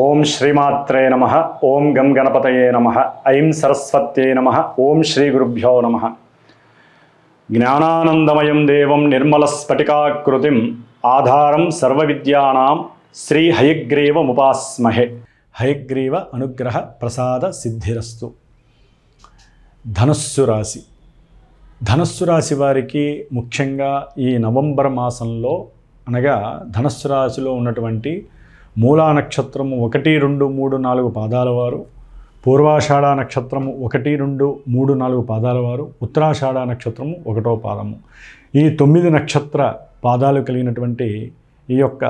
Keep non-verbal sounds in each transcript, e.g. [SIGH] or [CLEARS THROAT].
ఓం శ్రీమాత్రే నమ ఓం గం గణపతయే నమ ఐం సరస్వత్యే నమ ఓం శ్రీ గురుభ్యో నమ. జ్ఞానానందమయం దేవం నిర్మలస్ఫటికాకృతిం ఆధారం సర్వవిద్యానాం శ్రీ హయగ్రీవముపాస్మహే హయగ్రీవ అనుగ్రహ ప్రసాద సిద్ధిరస్తు. ధనుస్సు రాశి. ధనుస్సు రాశి వారికి ముఖ్యంగా ఈ నవంబర్ మాసంలో అనగా ధనుస్సు రాశిలో ఉన్నటువంటి మూలా నక్షత్రము ఒకటి రెండు మూడు నాలుగు పాదాల వారు. పూర్వాషాఢ నక్షత్రము ఒకటి రెండు మూడు నాలుగు పాదాల వారు. ఉత్తరాషాఢ నక్షత్రము ఒకటో పాదము. ఈ తొమ్మిది నక్షత్ర పాదాలు కలిగినటువంటి ఈ యొక్క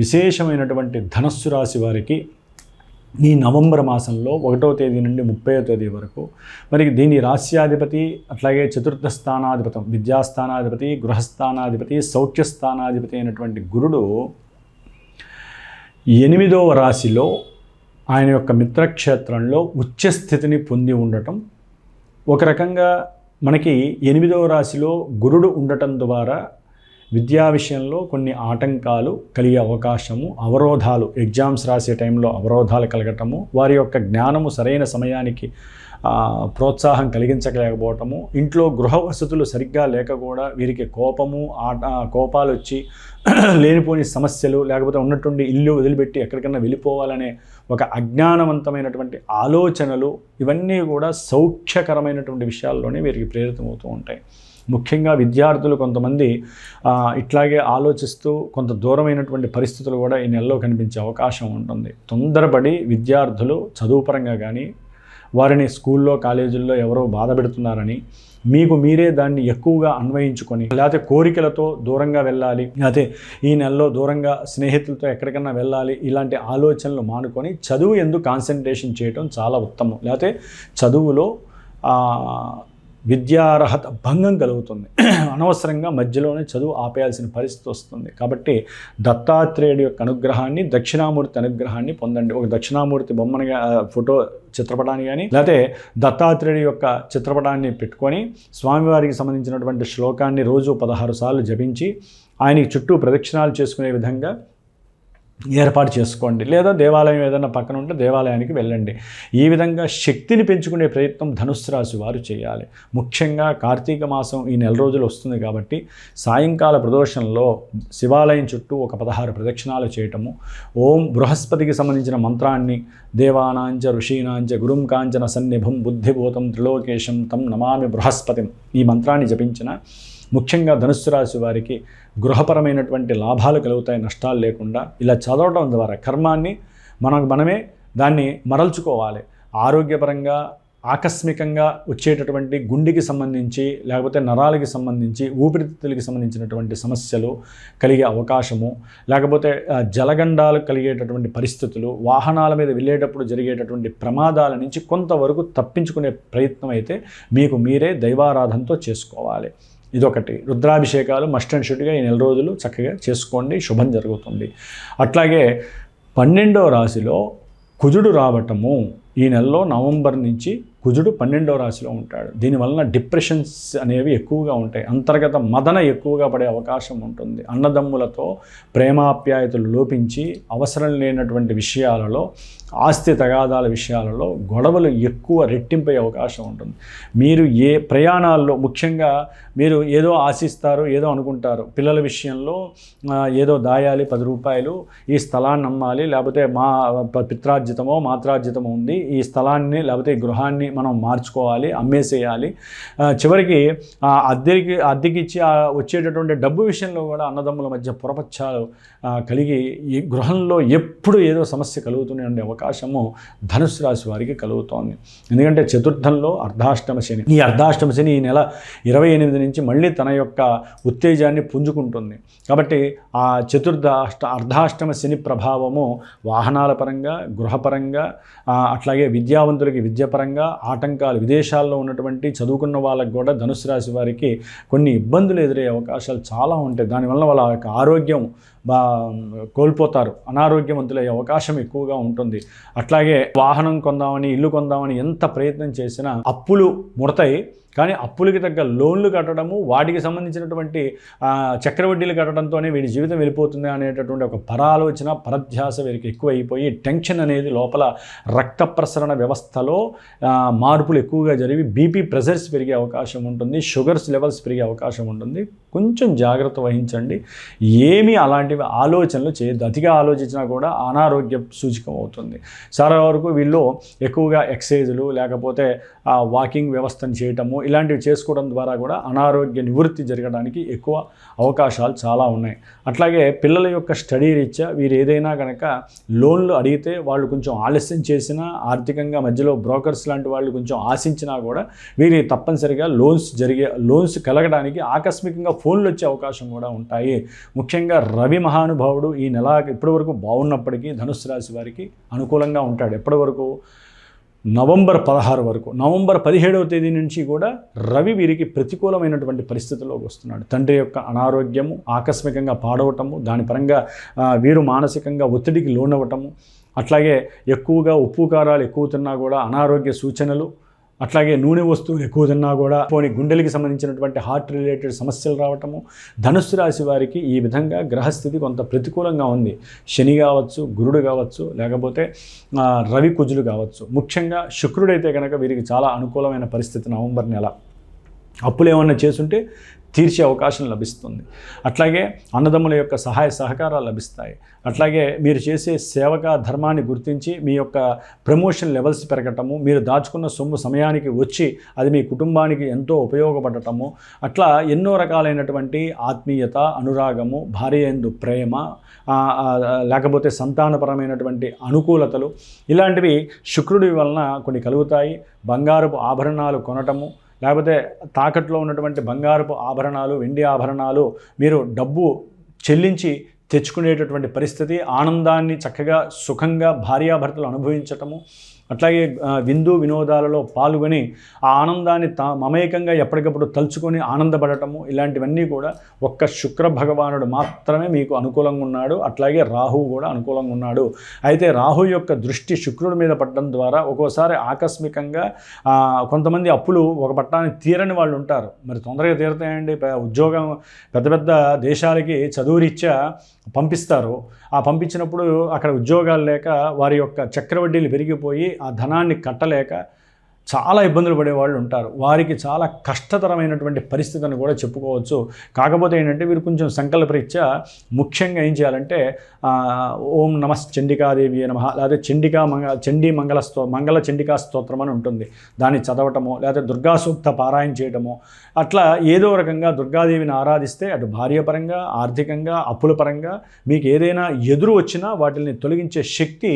విశేషమైనటువంటి ధనస్సు రాశి వారికి ఈ నవంబర్ మాసంలో ఒకటో తేదీ నుండి ముప్పైవ తేదీ వరకు మరి దీని రాస్యాధిపతి అట్లాగే చతుర్థ స్థానాధిపతం విద్యాస్థానాధిపతి గృహస్థానాధిపతి సౌఖ్యస్థానాధిపతి అయినటువంటి గురుడు ఎనిమిదవ రాశిలో ఆయన యొక్క మిత్రక్షేత్రంలో ఉచ్చస్థితిని పొంది ఉండటం ఒక రకంగా మనకి ఎనిమిదవ రాశిలో గురుడు ఉండటం ద్వారా విద్యా విషయంలో కొన్ని ఆటంకాలు కలిగే అవకాశము అవరోధాలు ఎగ్జామ్స్ రాసే టైంలో అవరోధాలు కలగటము వారి యొక్క జ్ఞానము సరైన సమయానికి ప్రోత్సాహం కలిగించలేకపోవటము ఇంట్లో గృహ వసతులు సరిగ్గా లేక కూడా వీరికి కోపము ఆట కోపాలు వచ్చి [CLEARS THROAT] లేనిపోని సమస్యలు లేకపోతే ఉన్నటువంటి ఇల్లు వదిలిపెట్టి ఎక్కడికన్నా వెళ్ళిపోవాలనే ఒక అజ్ఞానవంతమైనటువంటి ఆలోచనలు ఇవన్నీ కూడా సౌఖ్యకరమైనటువంటి విషయాల్లోనే వీరికి ప్రేరితమవుతూ ఉంటాయి. ముఖ్యంగా విద్యార్థులు కొంతమంది ఇట్లాగే ఆలోచిస్తూ కొంత దూరమైనటువంటి పరిస్థితులు కూడా ఈ నెలలో కనిపించే అవకాశం ఉంటుంది. తొందరపడి విద్యార్థులు చదువుపరంగా కానీ వారిని స్కూల్లో కాలేజీల్లో ఎవరో బాధ పెడుతున్నారని మీకు మీరే దాన్ని ఎక్కువగా అన్వయించుకొని లేకపోతే కోరికలతో దూరంగా వెళ్ళాలి లేకపోతే ఈ నెలలో దూరంగా స్నేహితులతో ఎక్కడికన్నా వెళ్ళాలి ఇలాంటి ఆలోచనలు మానుకొని చదువు ఎందుకు కాన్సన్ట్రేషన్ చేయటం చాలా ఉత్తమం. లేకపోతే చదువులో విద్యార్హత భంగం కలుగుతుంది. [CLEARS THROAT] అనవసరంగా మధ్యలోనే చదువు ఆపేయాల్సిన పరిస్థితి వస్తుంది. కాబట్టి దత్తాత్రేయుడి యొక్క అనుగ్రహాన్ని దక్షిణామూర్తి అనుగ్రహాన్ని పొందండి. ఒక దక్షిణామూర్తి బొమ్మనిగా ఫోటో చిత్రపటాన్ని కానీ లేకపోతే దత్తాత్రేయుడి యొక్క చిత్రపటాన్ని పెట్టుకొని స్వామివారికి సంబంధించినటువంటి శ్లోకాన్ని రోజు పదహారు సార్లు జపించి ఆయనకి చుట్టూ ప్రదక్షిణాలు చేసుకునే విధంగా ఏర్పాటు చేసుకోండి. లేదా దేవాలయం ఏదైనా పక్కన ఉంటే దేవాలయానికి వెళ్ళండి. ఈ విధంగా శక్తిని పెంచుకునే ప్రయత్నం ధనుస్సు రాశి వారు చేయాలి. ముఖ్యంగా కార్తీక మాసం ఈ నెల రోజులు వస్తుంది కాబట్టి సాయంకాల ప్రదోషంలో శివాలయం చుట్టూ ఒక పదహారు ప్రదక్షిణాలు చేయటము ఓం బృహస్పతికి సంబంధించిన మంత్రాన్ని దేవానాంచ ఋషీనాంచ గురుం కాంచన సన్నిభం బుద్ధిభూతం త్రిలోకేశం తం నమామి బృహస్పతిం ఈ మంత్రాన్ని జపించిన ముఖ్యంగా ధనుస్సు రాశి వారికి గృహపరమైనటువంటి లాభాలు కలుగుతాయి నష్టాలు లేకుండా. ఇలా చదవడం ద్వారా కర్మాన్ని మనకు మనమే దాన్ని మరల్చుకోవాలి. ఆరోగ్యపరంగా ఆకస్మికంగా వచ్చేటటువంటి గుండెకి సంబంధించి లేకపోతే నరాలకి సంబంధించి ఊపిరితిత్తులకి సంబంధించినటువంటి సమస్యలు కలిగే అవకాశము లేకపోతే జలగండాలు కలిగేటటువంటి పరిస్థితులు వాహనాల మీద వెళ్ళేటప్పుడు జరిగేటటువంటి ప్రమాదాల నుంచి కొంతవరకు తప్పించుకునే ప్రయత్నం అయితే మీకు మీరే దైవారాధనతో చేసుకోవాలి. ఇదొకటి. రుద్రాభిషేకాలు మస్ట్ అండ్ షుడ్గా ఈ నెల రోజులు చక్కగా చేసుకోండి శుభం జరుగుతుంది. అట్లాగే పన్నెండవ రాశిలో కుజుడు రావటము ఈ నెలలో నవంబర్ నుంచి కుజుడు పన్నెండవ రాశిలో ఉంటాడు. దీనివలన డిప్రెషన్స్ అనేవి ఎక్కువగా ఉంటాయి. అంతర్గత మదన ఎక్కువగా పడే అవకాశం ఉంటుంది. అన్నదమ్ములతో ప్రేమాప్యాయతలు లోపించి అవసరం లేనటువంటి విషయాలలో ఆస్తి తగాదాల విషయాలలో గొడవలు ఎక్కువ రెట్టింపే అవకాశం ఉంటుంది. మీరు ఏ ప్రయాణాల్లో ముఖ్యంగా మీరు ఏదో ఆశిస్తారు ఏదో అనుకుంటారు. పిల్లల విషయంలో ఏదో దాయాలి పది రూపాయలు ఈ స్థలాన్ని అమ్మాలి లేకపోతే మా ప- పిత్రార్జితమో మాత్రార్జితమో ఉంది. ఈ స్థలాన్ని లేకపోతే ఈ గృహాన్ని మనం మార్చుకోవాలి అమ్మేసేయాలి. చివరికి ఆ అద్దెకి అద్దెకి ఇచ్చి ఆ వచ్చేటటువంటి డబ్బు విషయంలో కూడా అన్నదమ్ముల మధ్య పొరపచ్చాలు కలిగి ఈ గృహంలో ఎప్పుడు ఏదో సమస్య కలుగుతూనే ఉండే అవకాశము ధనుసు రాశి వారికి కలుగుతోంది. ఎందుకంటే చతుర్థంలో అర్ధాష్టమ శని ఈ అర్ధాష్టమ శని ఈ నెల ఇరవై ఎనిమిది నుంచి మళ్ళీ తన యొక్క ఉత్తేజాన్ని పుంజుకుంటుంది. కాబట్టి ఆ చతుర్థ అష్ట అర్ధాష్టమ శని ప్రభావము వాహనాల పరంగా గృహపరంగా అట్లాగే అలాగే విద్యావంతులకి విద్యాపరంగా ఆటంకాలు విదేశాల్లో ఉన్నటువంటి చదువుకున్న వాళ్ళకి కూడా ధనుసు రాశి వారికి కొన్ని ఇబ్బందులు ఎదురయ్యే అవకాశాలు చాలా ఉంటాయి. దానివల్ల వాళ్ళ యొక్క ఆరోగ్యం బా కోల్పోతారు. అనారోగ్యవంతులయ్యే అవకాశం ఎక్కువగా ఉంటుంది. అట్లాగే వాహనం కొందామని ఇల్లు కొందామని ఎంత ప్రయత్నం చేసినా అప్పులు ముడతాయి. కానీ అప్పులకి తగ్గ లోన్లు కట్టడము వాటికి సంబంధించినటువంటి చక్రవడ్డీలు కట్టడంతోనే వీడి జీవితం వెళ్ళిపోతుంది అనేటటువంటి ఒక పరాలోచన పరధ్యాస వీరికి ఎక్కువ అయిపోయి టెన్షన్ అనేది లోపల రక్త ప్రసరణ వ్యవస్థలో మార్పులు ఎక్కువగా జరిగి బీపీ ప్రెషర్స్ పెరిగే అవకాశం ఉంటుంది షుగర్స్ లెవెల్స్ పెరిగే అవకాశం ఉంటుంది. కొంచెం జాగ్రత్త వహించండి. ఏమీ అలాంటివి ఆలోచనలు చేయొద్దు. అతిగా ఆలోచించినా కూడా అనారోగ్య సూచకం అవుతుంది. చాలా వరకు వీళ్ళు ఎక్కువగా ఎక్సైజులు లేకపోతే ఆ వాకింగ్ వ్యవస్థను చేయటము ఇలాంటివి చేసుకోవడం ద్వారా కూడా అనారోగ్య నివృత్తి జరగడానికి ఎక్కువ అవకాశాలు చాలా ఉన్నాయి. అట్లాగే పిల్లల యొక్క స్టడీ రీత్యా వీరు ఏదైనా కనుక లోన్లు అడిగితే వాళ్ళు కొంచెం ఆలస్యం చేసినా ఆర్థికంగా మధ్యలో బ్రోకర్స్ లాంటి వాళ్ళు కొంచెం ఆశించినా కూడా వీరి తప్పనిసరిగా లోన్స్ జరిగే లోన్స్ కలగడానికి ఆకస్మికంగా ఫోన్లు వచ్చే అవకాశం కూడా ఉంటాయి. ముఖ్యంగా రవి మహానుభావుడు ఈ నెల ఇప్పటి వరకు బాగున్నప్పటికీ ధనుసు రాశి వారికి అనుకూలంగా ఉంటాడు. ఎప్పటి వరకు నవంబర్ పదహారు వరకు. నవంబర్ పదిహేడవ తేదీ నుంచి కూడా రవి వీరికి ప్రతికూలమైనటువంటి పరిస్థితుల్లోకి వస్తున్నాడు. తండ్రి యొక్క అనారోగ్యము ఆకస్మికంగా పాడవటము దాని పరంగా వీరు మానసికంగా ఒత్తిడికి లోనవ్వటము అట్లాగే ఎక్కువగా ఉప్పు కారాలు ఎక్కువ తిన్నా కూడా అనారోగ్య సూచనలు అట్లాగే నూనె వస్తువులు ఎక్కువ తిన్నా కూడా పోనీ గుండెలకి సంబంధించినటువంటి హార్ట్ రిలేటెడ్ సమస్యలు రావటము. ధనుస్సు రాశి వారికి ఈ విధంగా గ్రహస్థితి కొంత ప్రతికూలంగా ఉంది. శని కావచ్చు గురుడు కావచ్చు లేకపోతే రవి కుజులు కావచ్చు. ముఖ్యంగా శుక్రుడైతే కనుక వీరికి చాలా అనుకూలమైన పరిస్థితి నవంబర్ నెల. అప్పులు ఏమన్నా చేసుంటే తీర్చే అవకాశం లభిస్తుంది. అట్లాగే అన్నదమ్ముల యొక్క సహాయ సహకారాలు లభిస్తాయి. అట్లాగే మీరు చేసే సేవక ధర్మాన్ని గుర్తించి మీ యొక్క ప్రమోషన్ లెవెల్స్ పెరగటము మీరు దాచుకున్న సొమ్ము సమయానికి వచ్చి అది మీ కుటుంబానికి ఎంతో ఉపయోగపడటము అట్లా ఎన్నో రకాలైనటువంటి ఆత్మీయత అనురాగము భార్య ఎందు ప్రేమ లేకపోతే సంతానపరమైనటువంటి అనుకూలతలు ఇలాంటివి శుక్రుడి వలన కొన్ని కలుగుతాయి. బంగారపు ఆభరణాలు కొనటము లేకపోతే తాకట్లో ఉన్నటువంటి బంగారపు ఆభరణాలు వెండి ఆభరణాలు మీరు డబ్బు చెల్లించి తెచ్చుకునేటటువంటి పరిస్థితి ఆనందాన్ని చక్కగా సుఖంగా భార్యాభర్తలు అనుభవించటము అట్లాగే విందు వినోదాలలో పాల్గొని ఆ ఆనందాన్ని తా మమేకంగా ఎప్పటికప్పుడు తలుచుకొని ఆనందపడటము ఇలాంటివన్నీ కూడా ఒక్క శుక్ర భగవానుడు మాత్రమే మీకు అనుకూలంగా ఉన్నాడు. అట్లాగే రాహువు కూడా అనుకూలంగా ఉన్నాడు. అయితే రాహు యొక్క దృష్టి శుక్రుడి మీద పడడం ద్వారా ఒక్కోసారి ఆకస్మికంగా కొంతమంది అప్పులు ఒక పట్టాన్ని తీరని వాళ్ళు ఉంటారు. మరి తొందరగా తీరుతాయండి. ఉద్యోగం పెద్ద పెద్ద దేశాలకి చదువు రీత్యా పంపిస్తారు ఆ పంపించినప్పుడు అక్కడ ఉద్యోగాలు లేక వారి యొక్క చక్రవడ్డీలు పెరిగిపోయి ఆ ధనాన్ని కట్టలేక చాలా ఇబ్బందులు పడేవాళ్ళు ఉంటారు. వారికి చాలా కష్టతరమైనటువంటి పరిస్థితిని కూడా చెప్పుకోవచ్చు. కాకపోతే ఏంటంటే వీరు కొంచెం సంకల్పరీత్యా ముఖ్యంగా ఏం చేయాలంటే ఓం నమ చండికాదేవి నమ లేకపోతే చండికా మంగ చండీ మంగళ స్తో మంగళ చండికా స్తోత్రం అని ఉంటుంది. దాన్ని చదవటమో లేకపోతే దుర్గా సూక్త పారాయణ చేయటము అట్లా ఏదో రకంగా దుర్గాదేవిని ఆరాధిస్తే అటు భార్యపరంగా ఆర్థికంగా అప్పుల పరంగా మీకు ఏదైనా ఎదురు వచ్చినా వాటిని తొలగించే శక్తి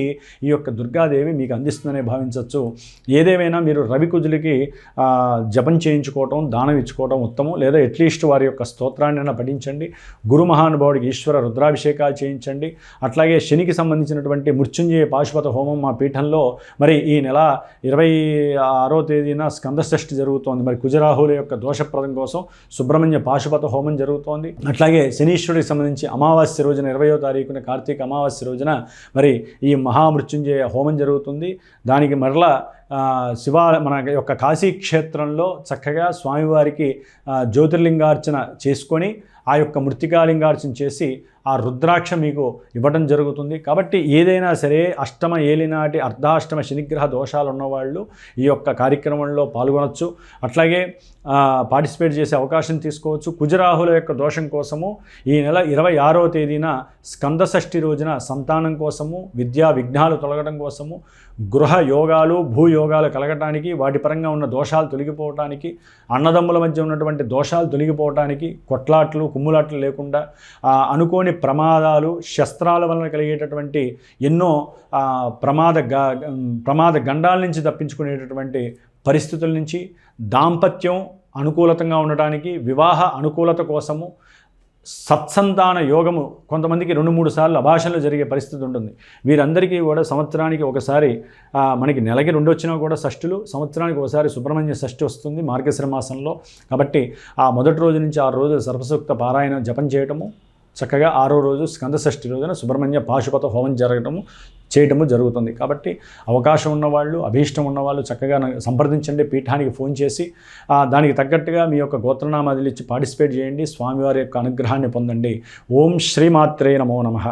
ఈ యొక్క దుర్గాదేవి మీకు అందిస్తుందనే భావించవచ్చు ఏదేమైనా మీరు రవి కుజులకి జపం చేయించుకోవటం దానం ఇచ్చుకోవటం ఉత్తమం. లేదా అట్లీస్ట్ వారి యొక్క స్తోత్రాన్ని పఠించండి. గురు మహానుభావుడికి ఈశ్వర రుద్రాభిషేకాలు చేయించండి. అట్లాగే శనికి సంబంధించినటువంటి మృత్యుంజయ పాశుపత హోమం మా పీఠంలో మరి ఈ నెల ఇరవై ఆరో తేదీన స్కందషష్ఠి జరుగుతోంది. మరి కుజరాహుల యొక్క దోషప్రదం కోసం సుబ్రహ్మణ్య పాశుపత హోమం జరుగుతోంది. అట్లాగే శనీశ్వరుడికి సంబంధించి అమావాస్య రోజున ఇరవయో తారీఖున కార్తీక అమావాస్య రోజున మరి ఈ మహామృత్యుంజయ హోమం జరుగుతుంది. దానికి మరలా శివ మన యొక్క కాశీ క్షేత్రంలో చక్కగా స్వామివారికి జ్యోతిర్లింగార్చన చేసుకొని ఆ యొక్క మృతికాలింగార్చన చేసి ఆ రుద్రాక్ష మీకు ఇవ్వడం జరుగుతుంది. కాబట్టి ఏదైనా సరే అష్టమ ఏలినాటి అర్ధాష్టమ శనిగ్రహ దోషాలు ఉన్నవాళ్ళు ఈ యొక్క కార్యక్రమంలో పాల్గొనవచ్చు అట్లాగే పార్టిసిపేట్ చేసే అవకాశం తీసుకోవచ్చు. కుజరాహుల యొక్క దోషం కోసము ఈ నెల ఇరవై ఆరో తేదీన స్కందషష్ఠి రోజున సంతానం కోసము విద్యా విఘ్నాలు తొలగడం కోసము గృహ యోగాలు భూయోగాలు కలగటానికి వాటి పరంగా ఉన్న దోషాలు తొలగిపోవటానికి అన్నదమ్ముల మధ్య ఉన్నటువంటి దోషాలు తొలగిపోవటానికి కొట్లాట్లు కుమ్ములాట్లు లేకుండా అనుకోని అనుకోని ప్రమాదాలు శస్త్రాల వలన కలిగేటటువంటి ఎన్నో ప్రమాద ప్రమాద గండాల నుంచి తప్పించుకునేటటువంటి పరిస్థితుల నుంచి దాంపత్యం అనుకూలతంగా ఉండటానికి వివాహ అనుకూలత కోసము సత్సంతాన యోగము కొంతమందికి రెండు మూడు సార్లు అభాషణలు జరిగే పరిస్థితి ఉంటుంది. వీరందరికీ కూడా సంవత్సరానికి ఒకసారి మనకి నెలకి రెండు వచ్చినా కూడా షష్ఠులు సంవత్సరానికి ఒకసారి సుబ్రహ్మణ్య షష్ఠి వస్తుంది మార్గశ్ర మాసంలో. కాబట్టి ఆ మొదటి రోజు నుంచి ఆరు రోజులు సర్వసూక్త పారాయణ జపం చేయటము చక్కగా ఆరో రోజు స్కంద షష్ఠి రోజున సుబ్రహ్మణ్య పాశుపత హోమం జరగటము చేయటము జరుగుతుంది. కాబట్టి అవకాశం ఉన్నవాళ్ళు అభీష్టం ఉన్నవాళ్ళు చక్కగా సంప్రదించండి పీఠానికి ఫోన్ చేసి దానికి తగ్గట్టుగా మీ యొక్క గోత్రనామాదులు ఇచ్చి పార్టిసిపేట్ చేయండి స్వామివారి యొక్క అనుగ్రహాన్ని పొందండి. ఓం శ్రీమాత్రే నమో నమః.